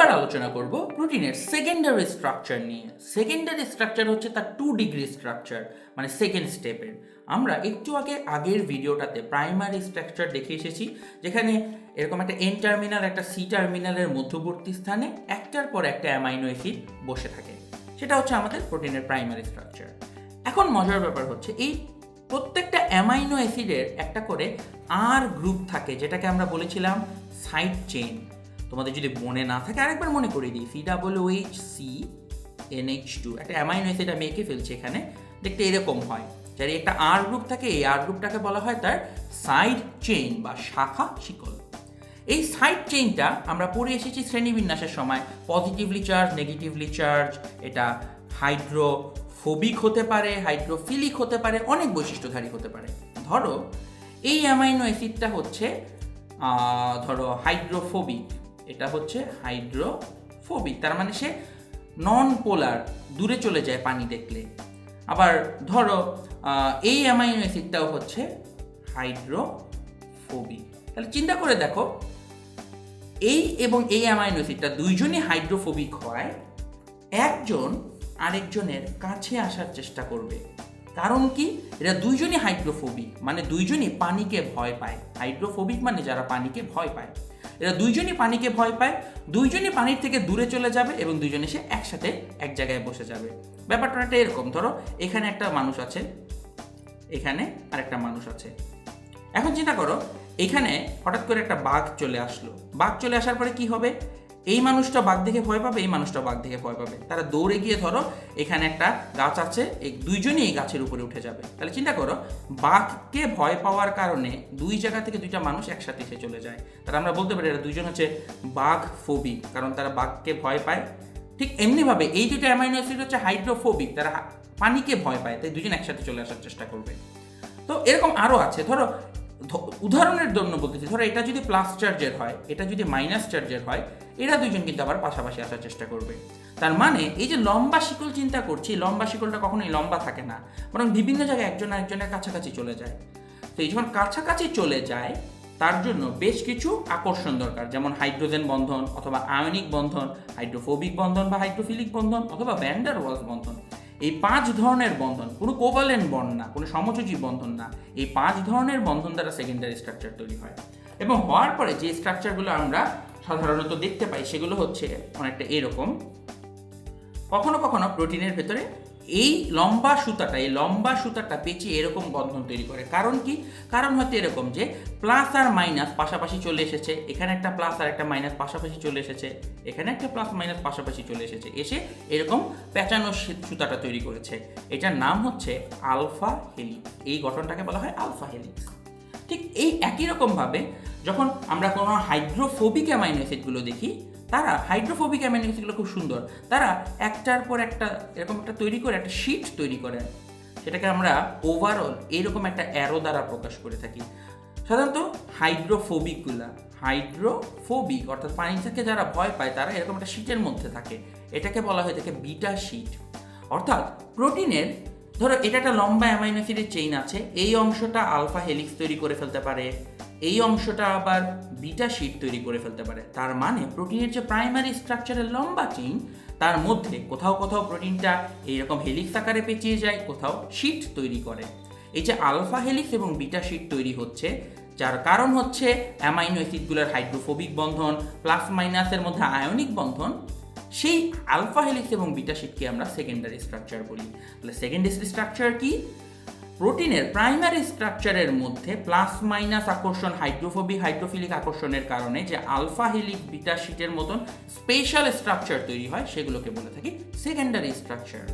এবার আলোচনা করব প্রোটিনের সেকেন্ডারি স্ট্রাকচার নিয়ে। সেকেন্ডারি স্ট্রাকচার হচ্ছে তার টু ডিগ্রি স্ট্রাকচার মানে সেকেন্ড স্টেপের আমরা একটু আগে আগের ভিডিওটাতে প্রাইমারি স্ট্রাকচার দেখে এসেছি, যেখানে এরকম একটা এন টার্মিনাল একটা সি টার্মিনালের মধ্যবর্তী স্থানে একটার পর একটা অ্যামাইনো অ্যাসিড বসে থাকে। সেটা হচ্ছে আমাদের প্রোটিনের প্রাইমারি স্ট্রাকচার এখন মজার ব্যাপার হচ্ছে, এই প্রত্যেকটা অ্যামাইনো অ্যাসিডের একটা করে আর গ্রুপ থাকে, যেটাকে আমরা বলেছিলাম সাইড চেইন তোমাদের যদি মনে না থাকে, আরেকবার মনে করে দিই। C double H C N H two একটা অ্যামাইনো অ্যাসিড আমি এঁকে ফেলছি এখানে। দেখতে এরকম হয়। যার একটা আর গ্রুপ থাকে, এই আর গ্রুপটাকে বলা হয় তার সাইড চেইন বা শাখা শিকল। এই সাইড চেইনটা আমরা পড়ে এসেছি শ্রেণীবিন্যাসের সময়। পজিটিভলি চার্জ নেগেটিভলি চার্জ এটা হাইড্রোফোবিক হতে পারে হাইড্রোফিলিক হতে পারে, অনেক বৈশিষ্ট্যধারী হতে পারে। ধরো, এই অ্যামাইনো অ্যাসিডটা হচ্ছে ধরো হাইড্রোফোবিক এটা হচ্ছে হাইড্রোফোবিক। তার মানে সে নন পোলার দূরে চলে যায় পানি দেখলে। আবার ধরো এই অ্যামাইনো অ্যাসিডটাও হচ্ছে হাইড্রোফোবিক। তাহলে চিন্তা করে দেখো, এই এবং এই অ্যামাইনো অ্যাসিডটা দুইজনই হাইড্রোফোবিক হয়, একজন আরেকজনের কাছে আসার চেষ্টা করবে। কারণ কি? এরা দুইজনই হাইড্রোফোবিক মানে দুইজনই পানিকে ভয় পায়। হাইড্রোফোবিক মানে যারা পানিকে ভয় পায়। এরা দুইজনই পানিকে ভয় পায়, দুইজনই পানির থেকে দূরে চলে যাবে এবং দুইজনে সে একসাথে এক জায়গায় বসে যাবে। ব্যাপারটা একটা এরকম, ধরো এখানে একটা মানুষ আছে, এখানে আরেকটা মানুষ আছে। এখন চিন্তা করো, এখানে হঠাৎ করে একটা বাঘ চলে আসলো। বাঘ চলে আসার পরে কি হবে? এই মানুষটা বাঘ দেখে ভয় পাবে, এই মানুষটা বাঘ দেখে ভয় পাবে। তারা দৌড়ে গিয়ে ধরো, এখানে একটা গাছ আছে, এই দুইজনই এই গাছের উপরে উঠে যাবে। তাহলে চিন্তা করো, বাঘকে ভয় পাওয়ার কারণে দুই জায়গা থেকে দুইটা মানুষ একসাথে এসে চলে যায়। তাহলে আমরা বলতে পারি এরা দুইজন হচ্ছে বাঘ ফোবিক কারণ তারা বাঘকে ভয় পায়। ঠিক এমনিভাবে এই দুটো অ্যামাইনো অ্যাসিড হচ্ছে হাইড্রোফোবিক তারা পানিকে ভয় পায়, তাই দুজন একসাথে চলে আসার চেষ্টা করবে। তো এরকম আরও আছে। ধরো উদাহরণের জন্য বলতেছি, ধরো এটা যদি প্লাস চার্জের হয়, এটা যদি মাইনাস চার্জের হয়, এরা দুজন কিন্তু আবার পাশাপাশি আসার চেষ্টা করবে। তার মানে এই যে লম্বা শিকল চিন্তা করছি, লম্বা শিকলটা কখনোই লম্বা থাকে না, বরং বিভিন্ন জায়গায় একজন আরেকজনের কাছাকাছি চলে যায়। তো এই যখন কাছাকাছি চলে যায়, তার জন্য বেশ কিছু আকর্ষণ দরকার, যেমন হাইড্রোজেন বন্ধন অথবা আয়নিক বন্ধন হাইড্রোফোবিক বন্ধন বা হাইড্রোফিলিক বন্ধন অথবা ভ্যান্ডার ওয়ালস বন্ধন। এই পাঁচ ধরনের বন্ধন, কোনো কোভালেন্ট বন্ধন না, কোনো সমযোজী বন্ধন না, এই পাঁচ ধরনের বন্ধন দ্বারা সেকেন্ডারি স্ট্রাকচার তৈরি হয়। এবং হওয়ার পরে যে স্ট্রাকচারগুলো আমরা সাধারণত দেখতে পাই, সেগুলো হচ্ছে অনেকটা এরকম। কখনো কখনো প্রোটিনের ভেতরে এই লম্বা সুতাটা, এই লম্বা সুতাটা পেঁচিয়ে এরকম বন্ধন তৈরি করে। কারণ কি? কারণ হচ্ছে এরকম যে প্লাস আর মাইনাস পাশাপাশি চলে এসেছে। এখানে একটা প্লাস আর একটা মাইনাস পাশাপাশি চলে এসেছে। এখানে একটা প্লাস মাইনাস পাশাপাশি চলে এসেছে। এসে এরকম পেঁচানো সুতাটা তৈরি করেছে। এটার নাম হচ্ছে আলফা হেলিক্স। এই গঠনটাকে বলা হয় আলফা হেলিক্স। ঠিক এই একই রকমভাবে যখন আমরা কোনো হাইড্রোফোবিক অ্যামাইনো অ্যাসিডগুলো দেখি, তারা হাইড্রোফোবিক অ্যামাইনো অ্যাসিডগুলো খুব সুন্দর। তারা একটার পর একটা এরকম একটা তৈরি করে, একটা শিট তৈরি করে। সেটাকে আমরা ওভারঅল এরকম একটা অ্যারো দ্বারা প্রকাশ করে থাকি। সাধারণত হাইড্রোফোবিকগুলা, হাইড্রোফোবিক অর্থাৎ পানি থেকে যারা ভয় পায়, তারা এরকম একটা শীটের মধ্যে থাকে। এটাকে বলা হয় থাকে বিটা শীট। অর্থাৎ প্রোটিনের ধরো, এটা একটা লম্বা অ্যামাইনো অ্যাসিডের চেইন আছে, এই অংশটা আলফা হেলিক্স তৈরি করে ফেলতে পারে, এই অংশটা আবার বিটা শীট তৈরি করে ফেলতে পারে। তার মানে প্রোটিনের যে প্রাইমারি স্ট্রাকচারের লম্বা চেইন তার মধ্যে কোথাও কোথাও প্রোটিনটা এইরকম হেলিক্স আকারে পেঁচিয়ে যায়, কোথাও শিট তৈরি করে। এই যে আলফা হেলিক্স এবং বিটা শীট তৈরি হচ্ছে, যার কারণ হচ্ছে অ্যামাইনো অ্যাসিডগুলোর হাইড্রোফোবিক বন্ধন প্লাস মাইনাসের মধ্যে আয়নিক বন্ধন সেই আলফা হেলিক্স এবং বিটা শিটকে আমরা সেকেন্ডারি স্ট্রাকচার বলি। তাহলে সেকেন্ডারি স্ট্রাকচার কি? প্রোটিনের প্রাইমারি স্ট্রাকচারের মধ্যে প্লাস মাইনাস আকর্ষণ হাইড্রোফোবিক হাইড্রোফিলিক আকর্ষণের কারণে যে আলফা হেলিক বিটা শিটের মতন স্পেশাল স্ট্রাকচার তৈরি হয়, সেগুলোকে বলে থাকি সেকেন্ডারি স্ট্রাকচার